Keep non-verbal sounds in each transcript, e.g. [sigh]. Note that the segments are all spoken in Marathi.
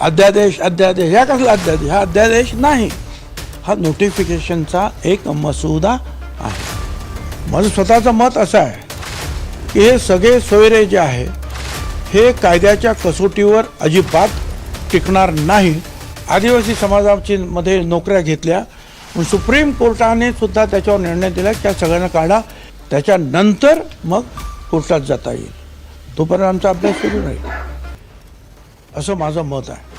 अध्यादेश अध्यादेश. ह्या कसला अध्यादेश? हा अध्यादेश नाही. हा नोटिफिकेशनचा एक मसुदा आहे. माझं स्वतःचं मत असं आहे की हे सगळे सोयरे जे आहे हे कायद्याच्या कसोटीवर अजिबात टिकणार नाही. आदिवासी समाजाची मध्ये नोकऱ्या घेतल्या पण सुप्रीम कोर्टाने सुद्धा त्याच्यावर निर्णय दिला त्या सगळ्यांना काढा. त्याच्यानंतर मग कोर्टात जाता येईल. तोपर्यंत आमचा अभ्यास सुरू राहील. असं माझं मत आहे.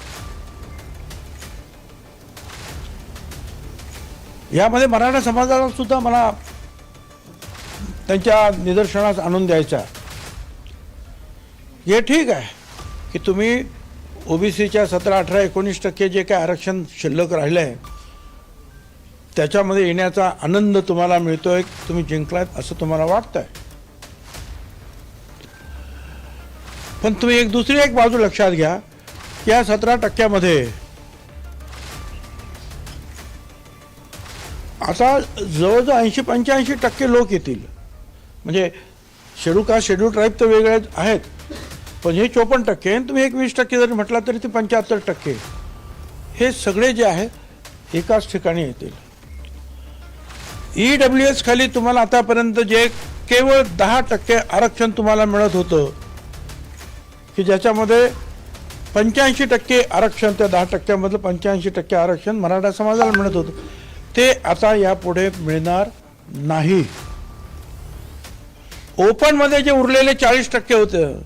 यामध्ये मराठा समाजाला सुद्धा मला त्यांच्या निदर्शनास आणून द्यायचा हे ठीक आहे की तुम्ही ओबीसीच्या सतरा अठरा एकोणीस टक्के जे काय आरक्षण शिल्लक राहिलं आहे त्याच्यामध्ये येण्याचा आनंद तुम्हाला मिळतोय तुम्ही जिंकलात असं तुम्हाला वाटतंय. पण तुम्ही एक दुसरी एक बाजू लक्षात घ्या या सतरा टक्क्यामध्ये आता जवळजवळ ऐंशी पंच्याऐंशी टक्के लोक येतील. म्हणजे शेड्यूल कास्ट शेड्यूल ट्राईब तर वेगळे आहेत. पण हे चोपन्न टक्के आणि तुम्ही एक वीस टक्के जरी म्हटला तरी ते पंच्याहत्तर टक्के हे सगळे जे आहे एकाच ठिकाणी येतील. ई डब्ल्यू एस खाली तुम्हाला आतापर्यंत जे केवळ दहा टक्के आरक्षण तुम्हाला मिळत होतं की ज्याच्यामध्ये पंच्याऐंशी टक्के आरक्षण त्या दहा टक्क्यामधलं पंच्याऐंशी टक्के आरक्षण मराठा समाजाला मिळत होतं. ते आता यापुढे मिळणार नाही. ओपनमध्ये जे उरलेले चाळीस टक्के होतं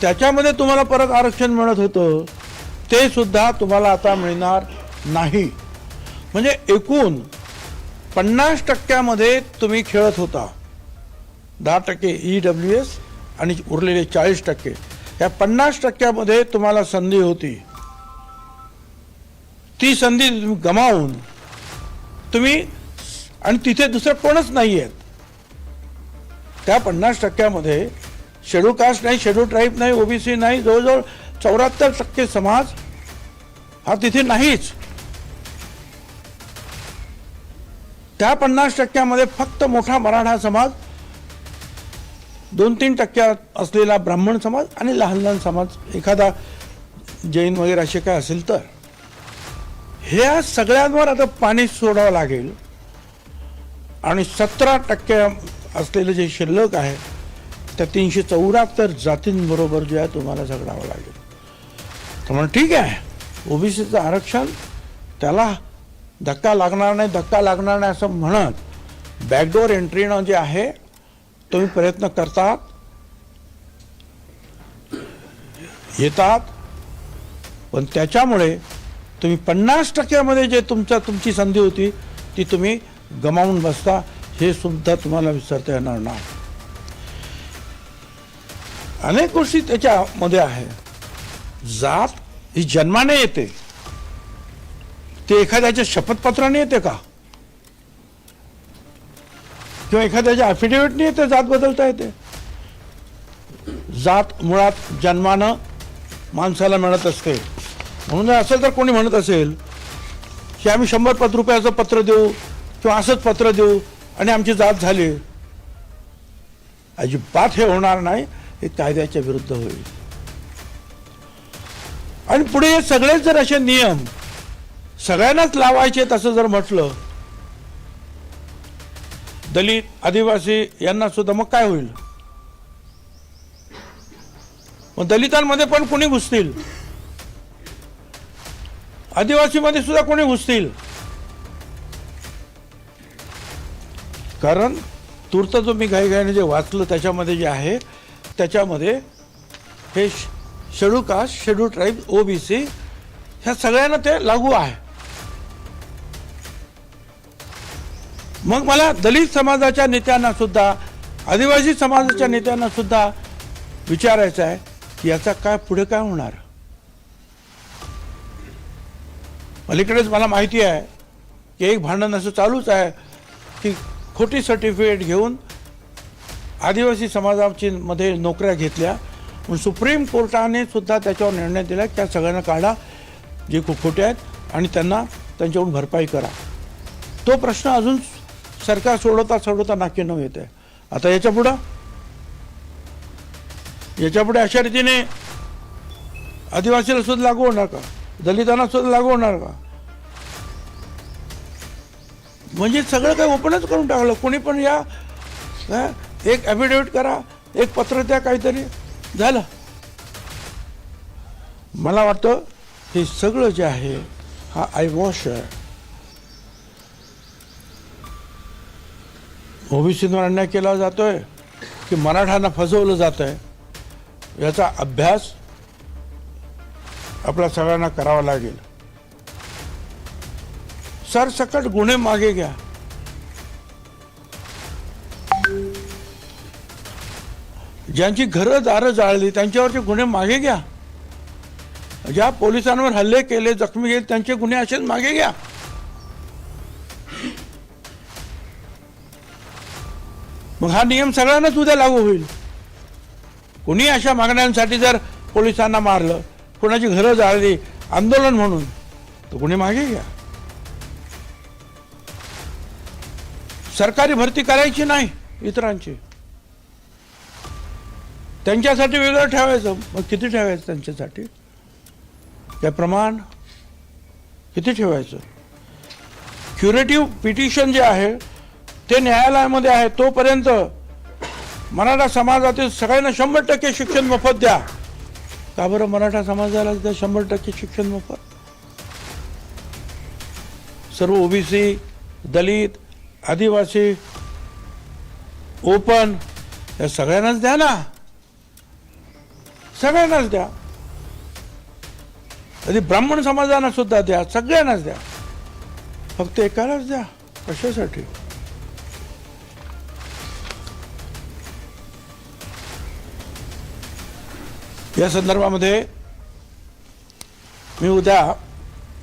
त्याच्यामध्ये तुम्हाला परत आरक्षण मिळत होतं ते सुद्धा तुम्हाला आता मिळणार नाही. म्हणजे एकूण पन्नास टक्क्यामध्ये तुम्ही खेळत होता. दहा टक्के ई डब्ल्यू एस आणि उरलेले चाळीस टक्के. या पन्नास टक्क्यामध्ये तुम्हाला संधी होती. ती संधी तुम्ही गमावून तुम्ही आणि तिथे दुसरं कोणच नाही आहेत त्या पन्नास टक्क्यामध्ये शेड्यूल कास्ट नाही शेड्यूल ट्राईब नाही ओबीसी नाही जवळजवळ चौऱ्याहत्तर टक्के समाज हा तिथे नाहीच. त्या पन्नास टक्क्यामध्ये फक्त मोठा मराठा समाज दोन तीन टक्क्यात असलेला ब्राह्मण समाज आणि लहान लहान समाज. एखादा जैन वगैरे असे काय असेल तर. ह्या सगळ्यांवर आता पाणी सोडावं लागेल. आणि सतरा टक्के असलेलं जे शिल्लक आहे त्या तीनशे चौऱ्याहत्तर जातींबरोबर जे आहे तुम्हाला झगडावं लागेल. तर म्हणून ठीक आहे ओबीसीचं आरक्षण त्याला धक्का लागणार नाही धक्का लागणार नाही असं म्हणत बॅकडोअर एंट्रीनं जे आहे तुम्ही प्रयत्न करतात. येतात. पण त्याच्यामुळे तुम्ही पन्नास टक्क्यामध्ये जे तुमच्या तुमची संधी होती ती तुम्ही गमावून बसता हे सुद्धा तुम्हाला विसरता येणार नाही. अनेक गोष्टी त्याच्यामध्ये आहे. जात ही जन्माने येते. ते एखाद्याच्या शपथपत्राने येते का? किंवा एखाद्याच्या अफिडेव्हिटने येते जात बदलता येते. जात मुळात जन्मानं माणसाला मिळत असते. म्हणून जर असेल तर कोणी म्हणत असेल की आम्ही शंभर पत रुपयाचं पत्र देऊ किंवा असंच पत्र देऊ आणि आमची जात झाली अजिबात हे होणार नाही हे कायद्याच्या विरुद्ध होईल. आणि पुढे हे सगळेच जर असे नियम सगळ्यांनाच लावायचे असं जर म्हटलं दलित आदिवासी यांना सुद्धा मग काय होईल? मग दलितांमध्ये पण कोणी घुसतील? आदिवासीमध्ये सुद्धा कोणी घुसतील? कारण तूर्त जो मी घाईघाईने जे वाचलं त्याच्यामध्ये जे आहे त्याच्यामध्ये हे schedule caste schedule tribe OBC ह्या सगळ्यांना ते लागू आहे. मग मला दलित समाजाच्या नेत्यांना सुद्धा आदिवासी समाजाच्या नेत्यांना सुद्धा विचारायचं आहे की याचा काय पुढे काय होणार? अलीकडेच मला माहिती आहे की एक भांडण असं चालूच आहे की खोटी सर्टिफिकेट घेऊन आदिवासी समाजाची मध्ये नोकऱ्या घेतल्या. पण सुप्रीम कोर्टाने सुद्धा त्याच्यावर निर्णय दिला की त्या सगळ्यांना काढा जे खूप खोटे आहेत आणि त्यांना त्यांच्याकडून भरपाई करा. तो प्रश्न अजून सरकार सोडवता सोडवता नाकी न आहे. आता याच्यापुढं? याच्यापुढे अशा रीतीने आदिवासीला सुद्धा लागू होणार का? दलितांना सुद्धा लागू होणार का? म्हणजे सगळं काही ओपनच करून टाकलं. कोणी पण या एक ॲफिडेविट करा एक पत्र द्या काहीतरी. झालं. मला वाटतं हे सगळं जे आहे हा आय वॉश आहे ओबीसीवर अन्याय केला जातोय की मराठांना फसवलं जात आहे याचा अभ्यास आपल्या सगळ्यांना करावा लागेल. सरसकट गुन्हे मागे घ्या. ज्यांची घरं दारं जाळली त्यांच्यावरचे गुन्हे मागे घ्या. ज्या पोलिसांवर हल्ले केले जखमी केले त्यांचे गुन्हे असेच मागे घ्या. मग हा नियम सगळ्यांनाच उद्या लागू होईल. कुणी अशा मागण्यांसाठी जर पोलिसांना मारलं कोणाची घरं जाळली आंदोलन म्हणून तर कुणी मागे घ्या. सरकारी भरती करायची नाही इतरांची. त्यांच्यासाठी वेगळं ठेवायचं मग किती ठेवायचं त्यांच्यासाठी? त्या प्रमाण किती ठेवायचं? क्युरेटिव्ह पिटिशन जे आहे ते न्यायालयामध्ये आहे तोपर्यंत मराठा समाजातील सगळ्यांना शंभर टक्के शिक्षण मोफत द्या. का बरं मराठा समाजाला द्या शंभर टक्के शिक्षण मोफत? सर्व ओबीसी दलित आदिवासी ओपन या सगळ्यांनाच द्या ना. सगळ्यांनाच द्या. कधी ब्राह्मण समाजांना सुद्धा द्या सगळ्यांनाच द्या. फक्त एकालाच द्या कशासाठी? या संदर्भामध्ये मी उद्या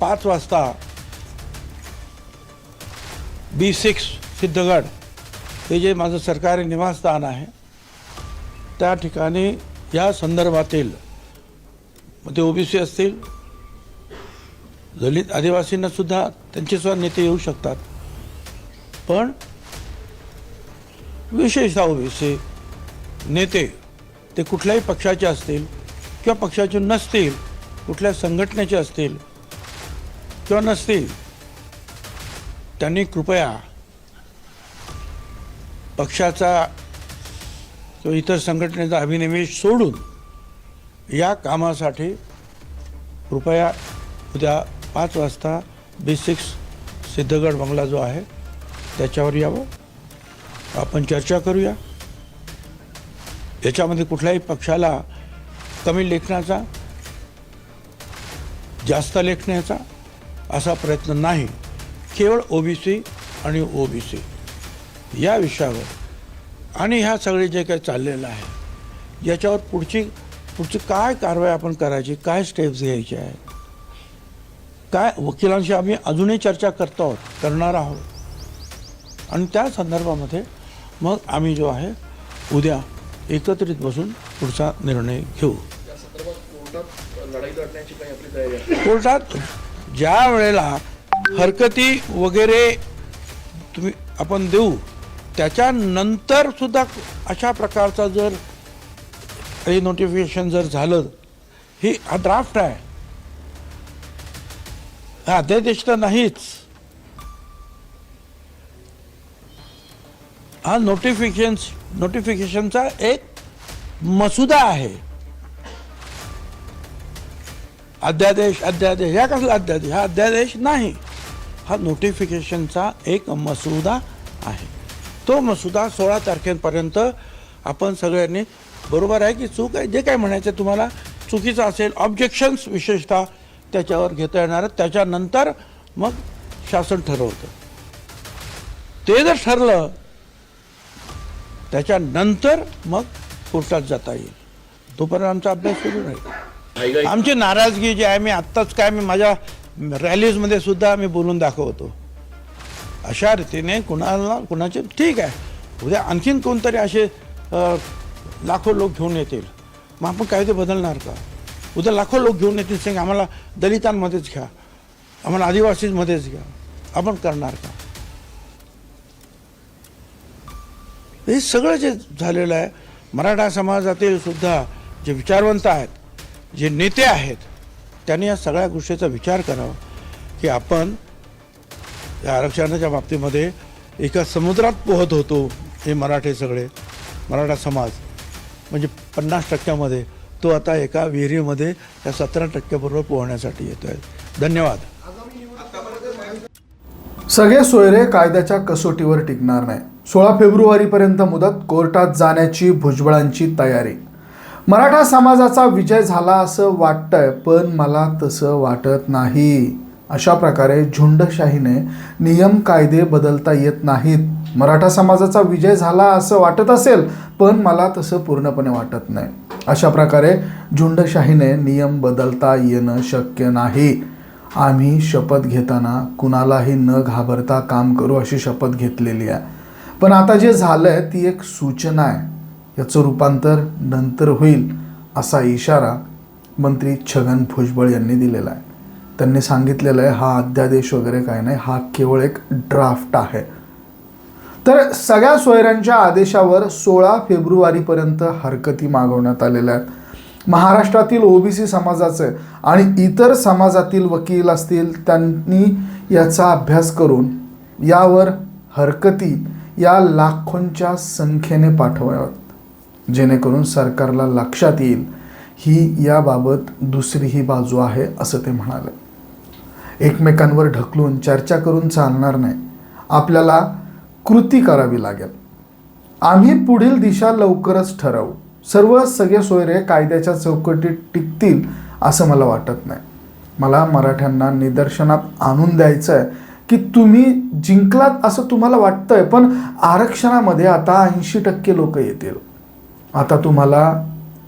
पाच वाजता बी सिक्स सिद्धगड हे जे माझं सरकारी निवासस्थान आहे त्या ठिकाणी या संदर्भातील मग ते ओबीसी असतील दलित आदिवासींनासुद्धा त्यांचेसुद्धा नेते येऊ शकतात. पण विशेषतः ओबीसी नेते ते कुठल्याही पक्षाचे असतील किंवा पक्षाचे नसतील कुठल्या संघटनेचे असतील किंवा नसतील त्यांनी कृपया पक्षाचा किंवा इतर संघटनेचा अभिनिवेश सोडून या कामासाठी कृपया उद्या पाच वाजता बी सिक्स सिद्धगड बंगला जो आहे त्याच्यावर यावं. आपण चर्चा करूया. याच्यामध्ये कुठल्याही पक्षाला कमी लेखण्याचा जास्त लेखण्याचा असा प्रयत्न नाही. केवळ ओबीसी आणि ओबीसी या विषयावर. आणि ह्या सगळे जे काही चाललेलं आहे याच्यावर पुढची पुढची काय कारवाई आपण करायची काय स्टेप्स घ्यायचे आहेत? काय वकिलांशी आम्ही अजूनही चर्चा करतो आहोत करणार आहोत. आणि त्या संदर्भामध्ये मग आम्ही जो आहे उद्या एकत्रित बसून पुढचा निर्णय घेऊ. लढाई लढण्याची काही आपली तयारी आहे? कोर्टात ज्या वेळेला हरकती वगैरे तुम्ही आपण देऊ त्याच्यानंतर सुद्धा अशा प्रकारचा जर काही नोटिफिकेशन जर झालं ही हा ड्राफ्ट आहे. हा अध्यादेश तर नाहीच. हा नोटिफिकेशन नोटिफिकेशनचा एक मसुदा आहे. अध्यादेश अध्यादेश. ह्या कसला अध्यादेश? हा अध्यादेश नाही. हा नोटिफिकेशनचा एक मसुदा आहे. तो मसुदा सोळा तारखेपर्यंत आपण सगळ्यांनी बरोबर आहे की चूक आहे? जे काय म्हणायचं तुम्हाला चुकीचं असेल ऑब्जेक्शन्स विशेषतः त्याच्यावर घेता येणार त्याच्यानंतर मग शासन ठरवतं. ते जर ठरलं त्याच्यानंतर मग कोर्टात जाता येईल. तोपर्यंत आमचा अभ्यास सुरू राहील. आमची नाराजगी जी आहे मी आत्ताच काय मी माझ्या रॅलीजमध्ये सुद्धा मी बोलून दाखवतो. अशा रीतीने कुणाला कुणाचे ठीक आहे. उद्या आणखीन कोणतरी असे लाखो लोक घेऊन येतील. मग आपण कायदे बदलणार का? उद्या लाखो लोक घेऊन येतील सांग आम्हाला दलितांमध्येच घ्या. आम्हाला आदिवासीमध्येच घ्या. आपण करणार का? हे सगळं जे झालेलं आहे मराठा समाजातील सुद्धा जे विचारवंत आहेत जे नेते आहेत त्यांनी या सगळ्या गोष्टीचा विचार करावा की आपण या आरक्षणाच्या बाबतीमध्ये एका समुद्रात पोहत होतो हे मराठे सगळे मराठा समाज. म्हणजे पन्नास टक्क्यामध्ये तो आता एका विहिरीमध्ये या सतरा टक्क्याबरोबर पोहण्यासाठी येतो आहे धन्यवाद. सगळे सोयरे कायद्याच्या कसोटीवर टिकणार नाही. सोळा फेब्रुवारीपर्यंत मुदत कोर्टात जाण्याची भुजबळांची तयारी. मराठा समाजाचा विजय झाला असं वाटतंय पण मला तसं वाटत नाही. अशा प्रकारे झुंडशाहीने नियम कायदे बदलता येत नाहीत. मराठा समाजाचा विजय झाला असं वाटत असेल पण मला तसं पूर्णपणे वाटत नाही. अशा प्रकारे झुंडशाहीने नियम बदलता येणं शक्य नाही. आम्ही शपथ घेताना कुणालाही न घाबरता काम करू अशी शपथ घेतलेली आहे. पण आता जे झालं आहे ती एक सूचना आहे. याचं रूपांतर नंतर होईल असा इशारा मंत्री छगन भुजबळ यांनी दिलेला आहे. त्यांनी सांगितलेलं आहे हा अध्यादेश वगैरे काय नाही हा केवळ एक ड्राफ्ट आहे. तर सगळ्या सोयऱ्यांच्या आदेशावर सोळा फेब्रुवारीपर्यंत हरकती मागवण्यात आलेल्या आहेत. महाराष्ट्रातील ओबीसी समाजाचे आणि इतर समाजातील वकील असतील त्यांनी याचा अभ्यास करून यावर हरकती या लाखोंच्या संख्येने पाठवाव्यात. जेणेकरून सरकारला लक्षात येईल ही याबाबत दुसरी ही बाजू आहे असं ते म्हणाले. एकमेकांवर ढकलून चर्चा करून चालणार नाही. आपल्याला कृती करावी लागेल. आम्ही पुढील दिशा लवकरच ठरवू. सर्व सगळे सोयरे कायद्याच्या चौकटीत टिकतील असं मला वाटत नाही. मला मराठ्यांना निदर्शनात आणून द्यायचं आहे की तुम्ही जिंकलात असं तुम्हाला वाटतंय पण आरक्षणामध्ये आता ऐंशी टक्के लोक येतील. आता तुम्हाला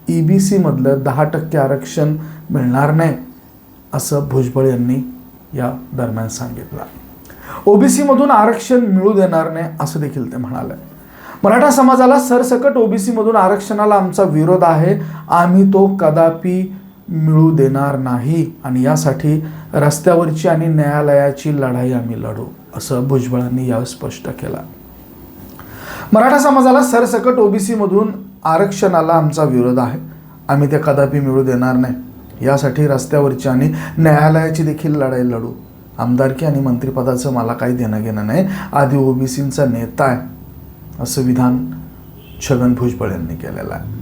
ई बी सीमधलं दहा टक्के आरक्षण मिळणार नाही असं भुजबळ यांनी या दरम्यान सांगितलं. ओबीसीमधून आरक्षण मिळू देणार नाही असं देखील ते म्हणाले. मराठा समाजाला सरसकट ओबीसीमधून आरक्षणाला आमचा विरोध आहे आम्ही तो कदापि मिळू देणार नाही. आणि यासाठी रस्त्यावरची आणि न्यायालयाची लढाई आम्ही लढू असं भुजबळांनी यावेळी स्पष्ट केलं. मराठा समाजाला सरसकट ओबीसीमधून आरक्षणाला आमचा विरोध आहे. आम्ही ते कदापि मिळू देणार नाही. यासाठी रस्त्यावरची आणि न्यायालयाची देखील लढाई लढू. आमदारकी आणि मंत्रिपदाचं मला काही देणं घेणं नाही. आधी ओबीसींचा नेता आहे. असं विधान छगन भुजबळ यांनी केलेलं आहे.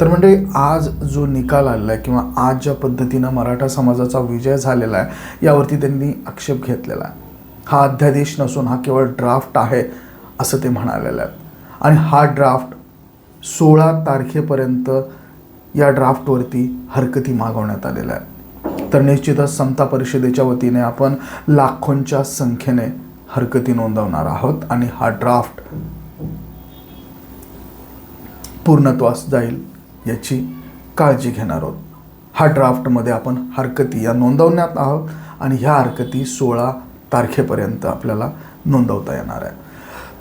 तर म्हणजे आज जो निकाल आलेला आहे किंवा आज ज्या पद्धतीनं मराठा समाजाचा विजय झालेला आहे यावरती त्यांनी आक्षेप घेतलेला आहे. हा अध्यादेश नसून हा केवळ ड्राफ्ट आहे असं ते म्हणालेले आहेत. आणि हा ड्राफ्ट सोळा तारखेपर्यंत या ड्राफ्टवरती हरकती मागवण्यात आलेल्या आहेत. तर निश्चितच समता परिषदेच्या वतीने आपण लाखोंच्या संख्येने हरकती नोंदवणार आहोत आणि हा ड्राफ्ट पूर्णत्वास जाईल याची काळजी घेणार आहोत. हा ड्राफ्टमध्ये आपण हरकती या नोंदवण्यात आहोत आणि ह्या हरकती सोळा तारखेपर्यंत आपल्याला नोंदवता येणार आहे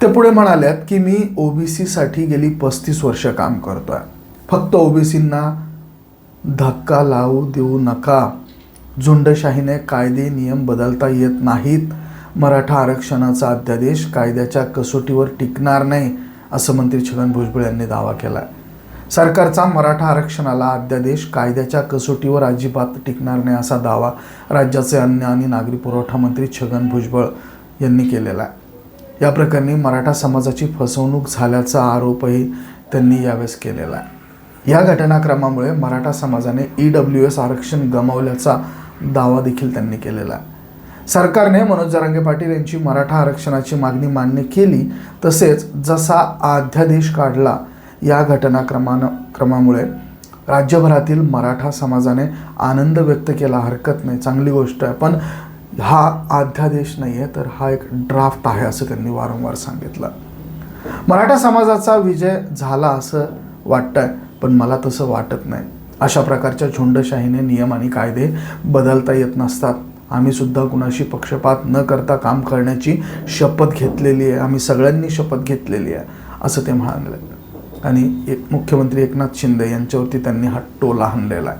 ते पुढे म्हणाल्यात की मी ओ बी सीसाठी गेली पस्तीस वर्ष काम करतो आहे फक्त ओ बी सींना धक्का लावू देऊ नका. झुंडशाहीने कायदे नियम बदलता येत नाहीत. मराठा आरक्षणाचा अध्यादेश कायद्याच्या कसोटीवर टिकणार नाही असं मंत्री छगन भुजबळ यांनी दावा केला आहे सरकारचा मराठा आरक्षणाला अध्यादेश कायद्याच्या कसोटीवर अजिबात टिकणार नाही असा दावा राज्याचे अन्न आणि नागरी पुरवठा मंत्री छगन भुजबळ यांनी केलेला आहे. या प्रकरणी मराठा समाजाची फसवणूक झाल्याचा आरोपही त्यांनी यावेळेस केलेला आहे. या घटनाक्रमामुळे मराठा समाजाने ई डब्ल्यू एस आरक्षण गमावल्याचा दावा देखील त्यांनी केलेला आहे. सरकारने मनोज जरांगे पाटील यांची मराठा आरक्षणाची मागणी मान्य केली तसेच जसा अध्यादेश काढला या घटनाक्रमानं क्रमामुळे राज्यभरातील मराठा समाजाने आनंद व्यक्त केला. हरकत नाही. चांगली गोष्ट आहे. पण हा अध्यादेश नाही आहे तर हा एक ड्राफ्ट आहे असं त्यांनी वारंवार सांगितलं. मराठा समाजाचा विजय झाला असं वाटतंय पण मला तसं वाटत नाही. अशा प्रकारच्या झुंडशाहीने नियम आणि कायदे बदलता येत नसतात. आम्ही सुद्धा कुणाशी पक्षपात न करता काम करण्याची शपथ घेतलेली आहे. आम्ही सगळ्यांनी शपथ घेतलेली आहे असं ते म्हणाले. आणि एक मुख्यमंत्री एकनाथ शिंदे यांच्यावरती त्यांनी हा टोला हाणलेला आहे.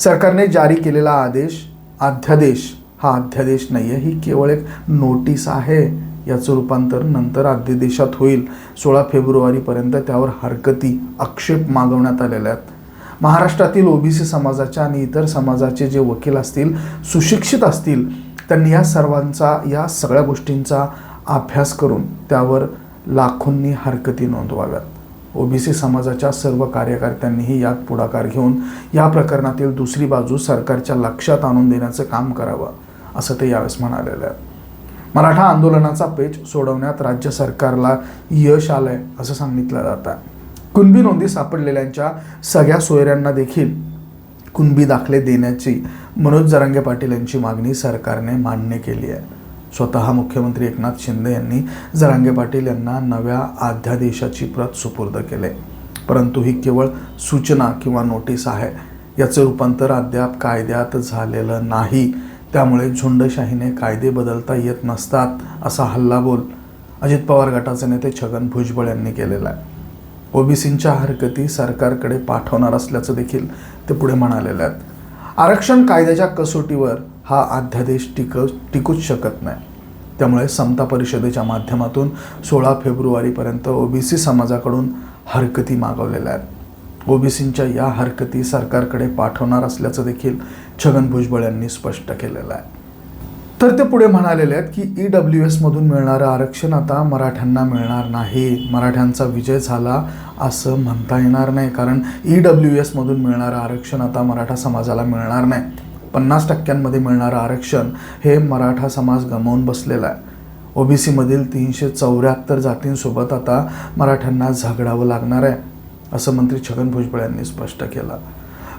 सरकारने जारी केलेला आदेश अध्यादेश हा अध्यादेश नाही आहे ही केवळ एक नोटीस आहे. याचं रूपांतर नंतर अध्यादेशात होईल. सोळा फेब्रुवारीपर्यंत त्यावर हरकती आक्षेप मागवण्यात आलेल्या आहेत. महाराष्ट्रातील ओबीसी समाजाच्या आणि इतर समाजाचे जे वकील असतील सुशिक्षित असतील त्यांनी या सर्वांचा या सगळ्या गोष्टींचा अभ्यास करून त्यावर लाखोंनी हरकती नोंदवाव्यात. ओबीसी समाजाच्या सर्व कार्यकर्त्यांनीही यात पुढाकार घेऊन या प्रकरणातील दुसरी बाजू सरकारच्या लक्षात आणून देण्याचं काम करावं. असं ते यावेळेस म्हणालेलं आहे. मराठा आंदोलनाचा पेच सोडवण्यात राज्य सरकारला यश आलंय असं सांगितलं जातं कुणबी नोंदी सापडलेल्यांच्या सगळ्या सोयऱ्यांना देखील कुणबी दाखले देण्याची मनोज जरांगे पाटील यांची मागणी सरकारने मान्य केली आहे. स्वतः मुख्यमंत्री एकनाथ शिंदे यांनी जरांगे पाटील यांना नव्या अध्यादेशाची प्रत सुपूर्द केले. परंतु ही केवळ सूचना किंवा नोटीस आहे. याचं रूपांतर अद्याप कायद्यात झालेलं नाही. त्यामुळे झुंडशाहीने कायदे बदलता येत नसतात असा हल्लाबोल अजित पवार गटाचे नेते छगन भुजबळ यांनी केलेला आहे. ओबीसींच्या हरकती सरकारकडे पाठवणार असल्याचं देखील ते पुढे म्हणालेले आहेत. आरक्षण कायद्याच्या कसोटीवर हा अध्यादेश टिक टिकूच शकत नाही. त्यामुळे समता परिषदेच्या माध्यमातून सोळा फेब्रुवारीपर्यंत ओबीसी समाजाकडून हरकती मागवलेल्या आहेत. ओबीसींच्या या हरकती सरकारकडे पाठवणार असल्याचं देखील छगन भुजबळ यांनी स्पष्ट केलेलं आहे. तर ते पुढे म्हणालेले आहेत की ई डब्ल्यू एसमधून मिळणारं आरक्षण आता मराठ्यांना मिळणार नाही. मराठ्यांचा विजय झाला असं म्हणता येणार नाही कारण ई डब्ल्यू एसमधून मिळणारं आरक्षण आता मराठा समाजाला मिळणार नाही. पन्नास टक्क्यांमध्ये मिळणारं आरक्षण हे मराठा समाज गमावून बसलेला आहे. ओबीसीमधील तीनशे चौऱ्याहत्तर जातींसोबत आता मराठ्यांना झगडावं लागणार आहे असं मंत्री छगन भुजबळ यांनी स्पष्ट केलं.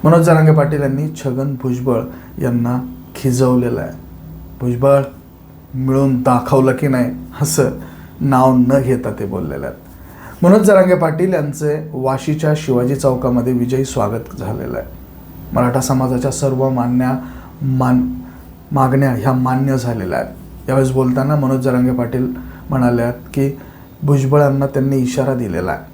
मनोज जरांगे पाटील यांनी छगन भुजबळ यांना खिजवलेलं आहे. भुजबळ मिळून दाखवलं की नाही असं नाव न घेता ते बोललेले आहेत. मनोज जरांगे पाटील यांचे वाशीच्या शिवाजी चौकामध्ये विजयी स्वागत झालेलं आहे. मराठा समाजाच्या सर्व मान्या मान मागण्या ह्या मान्य झालेल्या आहेत. यावेळेस बोलताना मनोज जरांगे पाटील म्हणाले आहेत की भुजबळांना त्यांनी इशारा दिलेला आहे.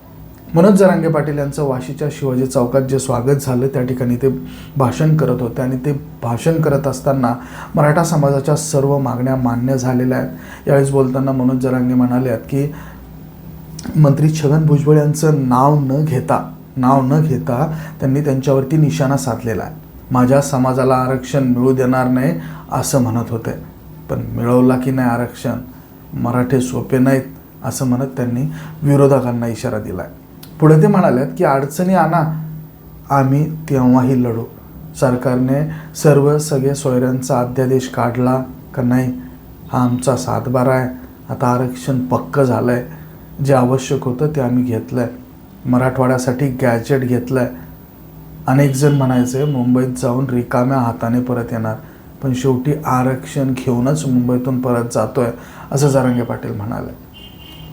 मनोज जरांगे पाटील यांचं वाशीच्या शिवाजी चौकात जे स्वागत झालं त्या ठिकाणी ते भाषण करत होते आणि ते भाषण करत असताना मराठा समाजाच्या सर्व मागण्या मान्य झालेल्या आहेत. यावेळेस बोलताना मनोज जरांगे म्हणाले आहेत की मंत्री छगन भुजबळ यांचं नाव न घेता नाव न घेता त्यांनी त्यांच्यावरती निशाणा साधलेला आहे. माझ्या समाजाला आरक्षण मिळू देणार नाही असं म्हणत होते. पण मिळवला की नाही आरक्षण? मराठे सोपे नाहीत असं म्हणत त्यांनी विरोधकांना इशारा दिला आहे पुढे ते म्हणाल्यात की अडचणी आणा. आम्ही तेव्हाही लढू. सरकारने सर्व सगळे सोयऱ्यांचा अध्यादेश काढला का नाही? हा आमचा सातबारा आहे. आता आरक्षण पक्क झालं आहे जे आवश्यक होतं ते आम्ही घेतलं आहे मराठवाड्यासाठी गॅजेट घेतलं आहे अनेक जण म्हणायचे मुंबईत जाऊन रिकाम्या हाताने परत येणार. पण शेवटी आरक्षण घेऊनच मुंबईतून परत जातो आहे असं जारंगे पाटील म्हणाले.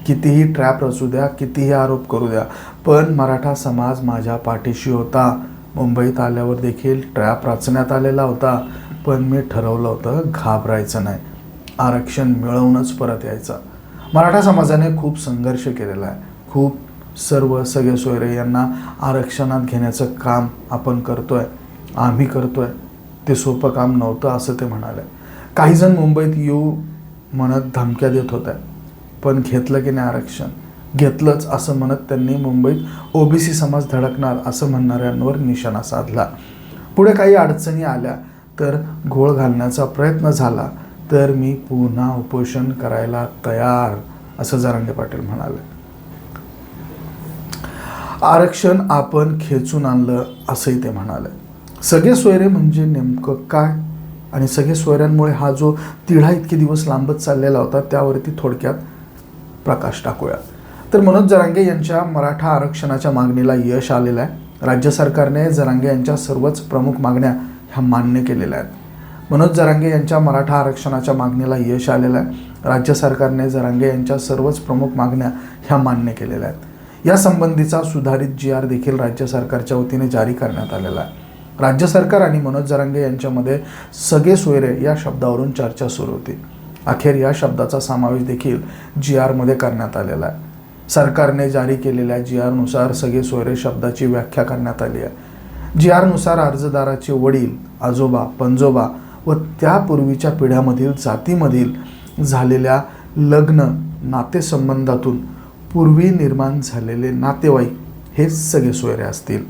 कितीही ट्रॅप रचू द्या कितीही आरोप करू द्या पण मराठा समाज माझ्या पाठीशी होता. मुंबईत आल्यावर देखील ट्रॅप रचण्यात आलेला होता पण मी ठरवलं होतं घाबरायचं नाही. आरक्षण मिळवूनच परत यायचं. मराठा समाजाने खूप संघर्ष केलेला आहे. खूप सर्व सगळे सोयरे यांना आरक्षणात घेण्याचं काम आपण करतोय आम्ही करतोय. ते सोपं काम नव्हतं असं ते म्हणाले. काही जण मुंबईत येऊ म्हणत धमक्या देत होत्या पण घेतलं की नाही आरक्षण? घेतलंच असं म्हणत त्यांनी मुंबईत ओबीसी समाज धडकणार असं म्हणणाऱ्यांवर निशाणा साधला. पुढे काही अडचणी आल्या तर घोळ घालण्याचा प्रयत्न झाला तर मी पुन्हा उपोषण करायला तयार असं जरांगे पाटील म्हणाले. आरक्षण आपण खेचून आणलं असंही ते म्हणाले. सगळे सोयरे म्हणजे नेमकं काय? आणि सगळे सोयऱ्यांमुळे हा जो तिढा इतके दिवस लांबत चाललेला होता त्यावरती थोडक्यात प्रकाश टाकूया. तर मनोज जरांगे यांच्या मराठा आरक्षणाच्या मागणीला यश आलेलं आहे. राज्य सरकारने जरांगे यांच्या सर्वच प्रमुख मागण्या ह्या मान्य केलेल्या आहेत. मनोज जरांगे यांच्या मराठा आरक्षणाच्या मागणीला यश आलेलं आहे. राज्य सरकारने जरांगे यांच्या सर्वच प्रमुख मागण्या ह्या मान्य केलेल्या आहेत. या संबंधीचा सुधारित जी आर देखील राज्य सरकारच्या वतीने जारी करण्यात आलेला आहे. राज्य सरकार आणि मनोज जरांगे यांच्यामध्ये सगळे सोयरे या शब्दावरून चर्चा सुरू होती. अखेर या शब्दाचा समावेश देखील जी आरमध्ये करण्यात आलेला आहे. सरकारने जारी केलेल्या जी आरनुसार सगळे सोयरे शब्दाची व्याख्या करण्यात आली आहे. जी आरनुसार अर्जदाराचे वडील आजोबा पंजोबा व त्यापूर्वीच्या पिढ्यामधील जातीमधील झालेल्या लग्न नातेसंबंधातून पूर्वी निर्माण झालेले नातेवाईक हे सगळे सोयरे असतील.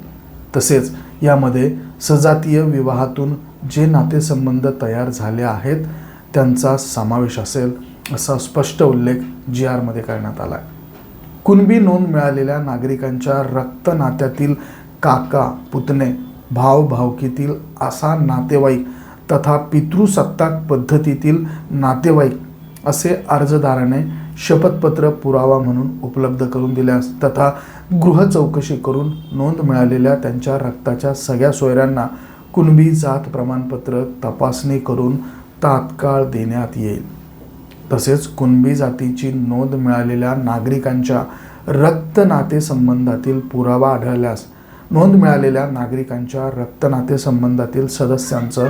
तसेच यामध्ये सजातीय विवाहातून जे नातेसंबंध तयार झाले आहेत त्यांचा समावेश असेल असा स्पष्ट उल्लेख जी आरमध्ये करण्यात आला आहे कुणबी नोंद मिळालेल्या नागरिकांच्या रक्त नात्यातील काका पुतणे भाव भावकीतील असा नातेवाईक तथा पितृसत्ताक पद्धतीतील नातेवाईक असे अर्जदाराने शपथपत्र पुरावा म्हणून उपलब्ध करून दिल्यास तथा गृह चौकशी करून नोंद मिळालेल्या त्यांच्या रक्ताच्या सगळ्या सोयऱ्यांना कुणबी जात प्रमाणपत्र तपासणी करून तात्काळ देण्यात येईल. तसेच कुणबी जातीची नोंद मिळालेल्या नागरिकांच्या रक्त नातेसंबंधातील पुरावा आढळल्यास नोंद मिळालेल्या नागरिकांच्या रक्त नातेसंबंधातील सदस्यांचं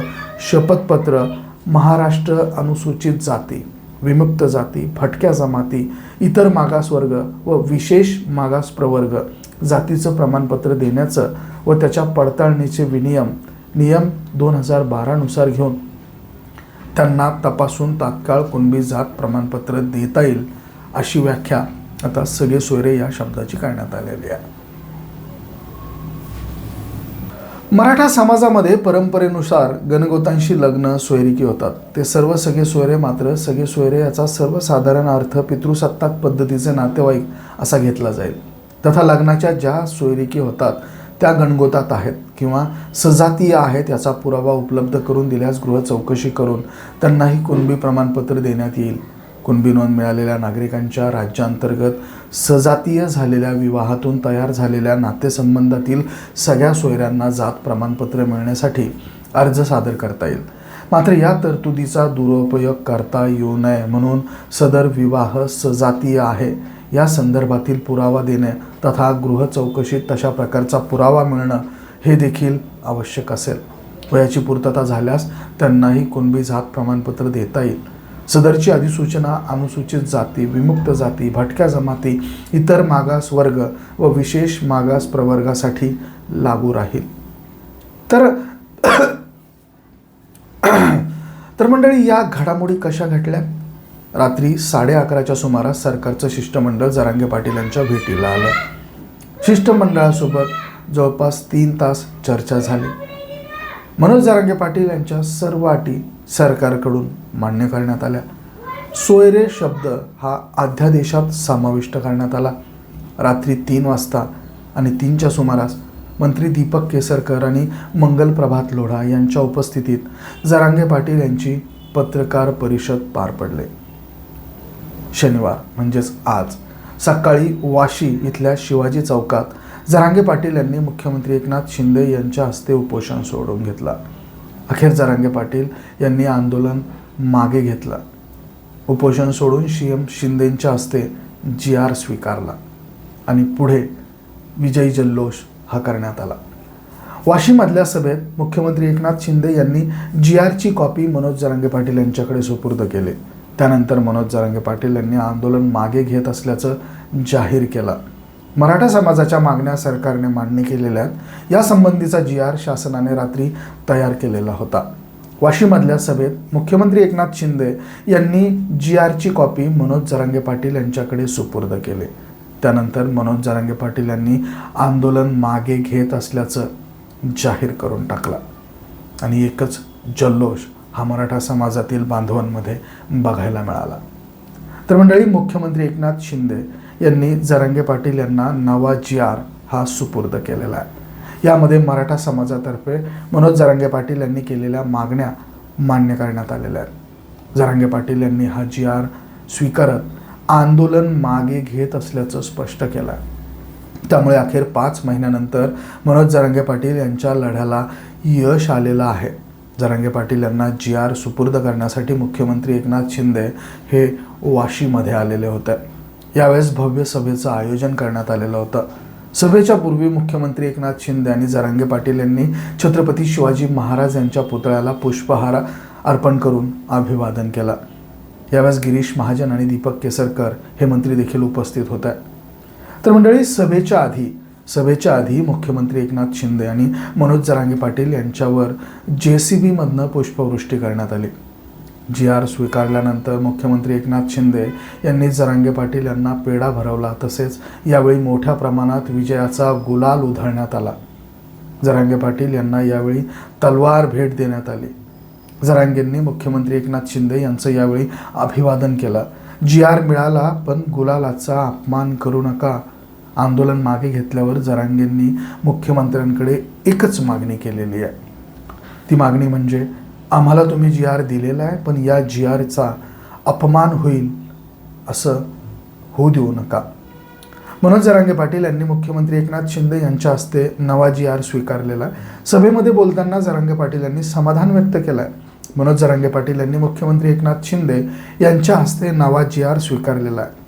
शपथपत्र महाराष्ट्र अनुसूचित जाती विमुक्त जाती भटक्या जमाती इतर मागासवर्ग व विशेष मागास प्रवर्ग जातीचं प्रमाणपत्र देण्याचं व त्याच्या पडताळणीचे विनियम नियम दोन हजार बारानुसार घेऊन त्यांना तपासून तात्काळ कुणबी जात प्रमाणपत्र देता येईल अशी व्याख्या आता सगळे सोयरे या शब्दाची करण्यात आलेली आहे. मराठा समाजामध्ये परंपरेनुसार गणगोतांशी लग्न सोयरिकी होतात. ते सर्व सगळे सोयरे मात्र सगळे सोयरे याचा सर्वसाधारण अर्थ पितृसत्ताक पद्धतीचे नातेवाईक असा घेतला जाईल. तथा लग्नाच्या ज्या सोयरिकी होतात त्या गणगोतात आहेत किंवा सजातीय आहेत याचा पुरावा उपलब्ध करून दिल्यास गृह चौकशी करून त्यांनाही कुणबी प्रमाणपत्र देण्यात येईल. कुणबी नोंद मिळालेल्या नागरिकांच्या राज्यांतर्गत सजातीय झालेल्या विवाहातून तयार झालेल्या नातेसंबंधातील सगळ्या सोयऱ्यांना जात प्रमाणपत्र मिळण्यासाठी अर्ज सादर करता येईल. मात्र या तरतुदीचा दुरुपयोग करता येऊ नये म्हणून सदर विवाह सजातीय आहे. या संदर्भातील पुरावा देणे तथा गृह चौकशीत तशा प्रकारचा पुरावा मिळणं हे देखील आवश्यक असेल. वयाची पूर्तता झाल्यास त्यांनाही कुणबी जात प्रमाणपत्र देता येईल. सदरची अधिसूचना अनुसूचित जाती विमुक्त जाती भटक्या जमाती इतर मागास वर्ग व विशेष मागास प्रवर्गासाठी लागू राहील. तर [coughs] तर मंडळी या घडामोडी कशा घडल्या? रात्री साडे अकराच्या सुमारास सरकारचं शिष्टमंडळ जरांगे पाटील यांच्या भेटीला आलं. शिष्टमंडळासोबत जवळपास तीन तास चर्चा झाली. मनोज जरांगे पाटील यांच्या सर्व अटी सरकारकडून मान्य करण्यात आल्या. सोयरे शब्द हा अध्यादेशात समाविष्ट करण्यात आला. रात्री तीन वाजता आणि तीनच्या सुमारास मंत्री दीपक केसरकर आणि मंगल प्रभात लोढा यांच्या उपस्थितीत जरांगे पाटील यांची पत्रकार परिषद पार पडले. शनिवार म्हणजेच आज. सकाळी वाशी इथल्या शिवाजी चौकात जरांगे पाटील यांनी मुख्यमंत्री एकनाथ शिंदे यांच्या हस्ते उपोषण सोडून घेतला. अखेर जरांगे पाटील यांनी आंदोलन मागे घेतलं. उपोषण सोडून सी एम शिंदेंच्या हस्ते जी आर स्वीकारला आणि पुढे विजयी जल्लोष हा करण्यात आला. वाशीमधल्या सभेत मुख्यमंत्री एकनाथ शिंदे यांनी जी आरची कॉपी मनोज जरांगे पाटील यांच्याकडे सुपूर्द केले. त्यानंतर मनोज जरांगे पाटील यांनी आंदोलन मागे घेत असल्याचं जाहीर केलं. मराठा समाजाच्या मागण्या सरकारने मान्य केलेल्या आहेत. यासंबंधीचा जी आर शासनाने रात्री तयार केलेला होता. वाशीमधल्या सभेत मुख्यमंत्री एकनाथ शिंदे यांनी जी आरची कॉपी मनोज जरांगे पाटील यांच्याकडे सुपूर्द केले. त्यानंतर मनोज जरांगे पाटील यांनी आंदोलन मागे घेत असल्याचं जाहीर करून टाकला. आणि एकच जल्लोष हा मराठा समाजातील बांधवांमध्ये बघायला मिळाला. तर मंडळी मुख्यमंत्री एकनाथ शिंदे यांनी जरांगे पाटील यांना नवा जी आर हा सुपूर्द केलेला आहे. यामध्ये मराठा समाजातर्फे मनोज जरांगे पाटील यांनी केलेल्या मागण्या मान्य करण्यात आलेल्या आहेत. जरांगे पाटील यांनी हा जी आर स्वीकारत आंदोलन मागे घेत असल्याचं स्पष्ट केलं आहे त्यामुळे अखेर पाच महिन्यानंतर मनोज जरांगे पाटील यांच्या लढ्याला यश आलेलं आहे. जरांगे पाटील यांना जी आर सुपूर्द करण्यासाठी मुख्यमंत्री एकनाथ शिंदे हे वाशीमध्ये आलेले होते. यावेळेस भव्य सभेचं आयोजन करण्यात आलेलं होतं. सभेच्या पूर्वी मुख्यमंत्री एकनाथ शिंदे आणि जरांगे पाटील यांनी छत्रपती शिवाजी महाराज यांच्या पुतळ्याला पुष्पहार अर्पण करून अभिवादन केलं. यावेळेस गिरीश महाजन आणि दीपक केसरकर हे मंत्री देखील उपस्थित होते. तर मंडळी सभेच्या आधी सभेच्या आधी मुख्यमंत्री एकनाथ शिंदे आणि मनोज जरांगे पाटील यांच्यावर जे सी बीमधनं पुष्पवृष्टी करण्यात आली. जी आर स्वीकारल्यानंतर मुख्यमंत्री एकनाथ शिंदे यांनी जरांगे पाटील यांना पेढा भरवला तसेच यावेळी मोठ्या प्रमाणात विजयाचा गुलाल उधळण्यात आला. जरांगे पाटील यांना यावेळी तलवार भेट देण्यात आली. जरांगेंनी मुख्यमंत्री एकनाथ शिंदे यांचं यावेळी अभिवादन केलं. जी आर मिळाला पण गुलालाचा अपमान करू नका आंदोलन मागे घेतल्यावर जरांगेंनी मुख्यमंत्र्यांकडे एकच मागणी केलेली आहे. ती मागणी म्हणजे आम्हाला तुम्ही जी आर दिलेला आहे पण या जी आरचा अपमान होईल असं होऊ देऊ नका. मनोज जरांगे पाटील यांनी मुख्यमंत्री एकनाथ शिंदे यांच्या हस्ते नवा जी आर स्वीकारलेला आहे. सभेमध्ये बोलताना जरांगे पाटील यांनी समाधान व्यक्त केलं आहे मनोज जरांगे पाटील यांनी मुख्यमंत्री एकनाथ शिंदे यांच्या हस्ते नवा जी आर स्वीकारलेला आहे.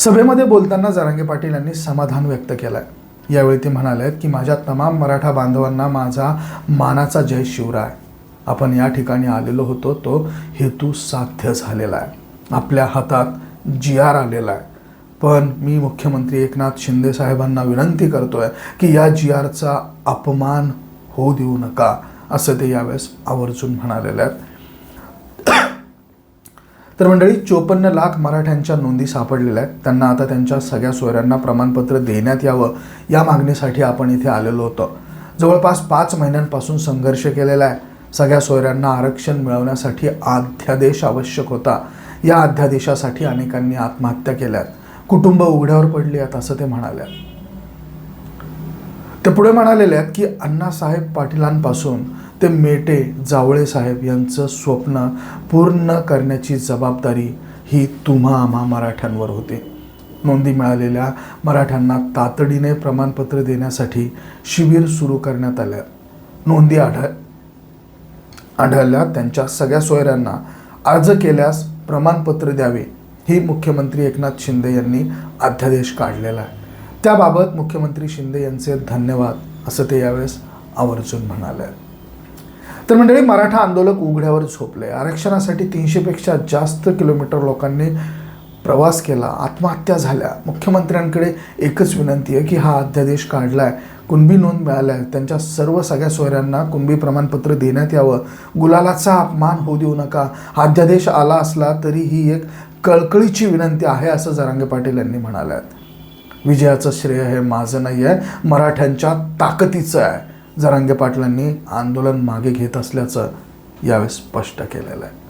सभेमध्ये बोलताना जरांगे पाटील यांनी समाधान व्यक्त केलं आहे यावेळी ते म्हणाले आहेत की माझ्या तमाम मराठा बांधवांना माझा मानाचा जय शिवराय आपण या ठिकाणी आलेलो होतो तो हेतू साध्य झालेला आहे. आपल्या हातात जी आर आलेला आहे. पण मी मुख्यमंत्री एकनाथ शिंदे साहेबांना विनंती करतोय की या जी आरचा अपमान होऊ देऊ नका असं ते यावेळेस आवर्जून म्हणालेले आहेत. तर मंडळी चोपन्न लाख मराठ्यांच्या नोंदी सापडलेल्या आहेत. त्यांना आता त्यांच्या सगळ्या सोयऱ्यांना प्रमाणपत्र देण्यात यावं या मागणीसाठी आपण इथे आलेलो होतो. जवळपास पाच महिन्यांपासून संघर्ष केलेला आहे. सगळ्या सोयऱ्यांना आरक्षण मिळवण्यासाठी अध्यादेश आवश्यक होता. या अध्यादेशासाठी अनेकांनी आत्महत्या केल्यात कुटुंब उघड्यावर पडली आहेत असं ते म्हणाले ते पुढे म्हणालेले आहेत की अण्णासाहेब पाटीलांपासून ते मेटे जावळे साहेब यांचं स्वप्न पूर्ण करण्याची जबाबदारी ही तुम्हा आम्हा मराठ्यांवर होते. नोंदी मिळालेल्या मराठ्यांना तातडीने प्रमाणपत्र देण्यासाठी शिबिर सुरू करण्यात आल्या नोंदी आढळ आढळल्या त्यांच्या सगळ्या सोयऱ्यांना अर्ज केल्यास प्रमाणपत्र द्यावे ही मुख्यमंत्री एकनाथ शिंदे यांनी अध्यादेश काढलेला आहे. त्याबाबत मुख्यमंत्री शिंदे यांचे धन्यवाद असं ते यावेळेस आवर्जून म्हणाले. तर मंडळी मराठा आंदोलक उघड्यावर झोपले आरक्षणासाठी तीनशेपेक्षा जास्त किलोमीटर लोकांनी प्रवास केला. आत्महत्या झाल्या. मुख्यमंत्र्यांकडे एकच विनंती आहे की हा अध्यादेश काढला आहे कुणबी नोंद मिळाल्या आहे त्यांच्या सर्व सगळ्या सोयऱ्यांना कुणबी प्रमाणपत्र देण्यात यावं. गुलालाचा अपमान होऊ देऊ नका. हा अध्यादेश आला असला तरी ही एक कळकळीची विनंती आहे असं जरांगे पाटील यांनी म्हणाल्यात. आहेत विजयाचं श्रेय हे माझं नाही आहे मराठ्यांच्या ताकदीचं आहे. जरांगे पाटलांनी आंदोलन मागे घेत असल्याचं यावेळेस स्पष्ट केलेलं आहे.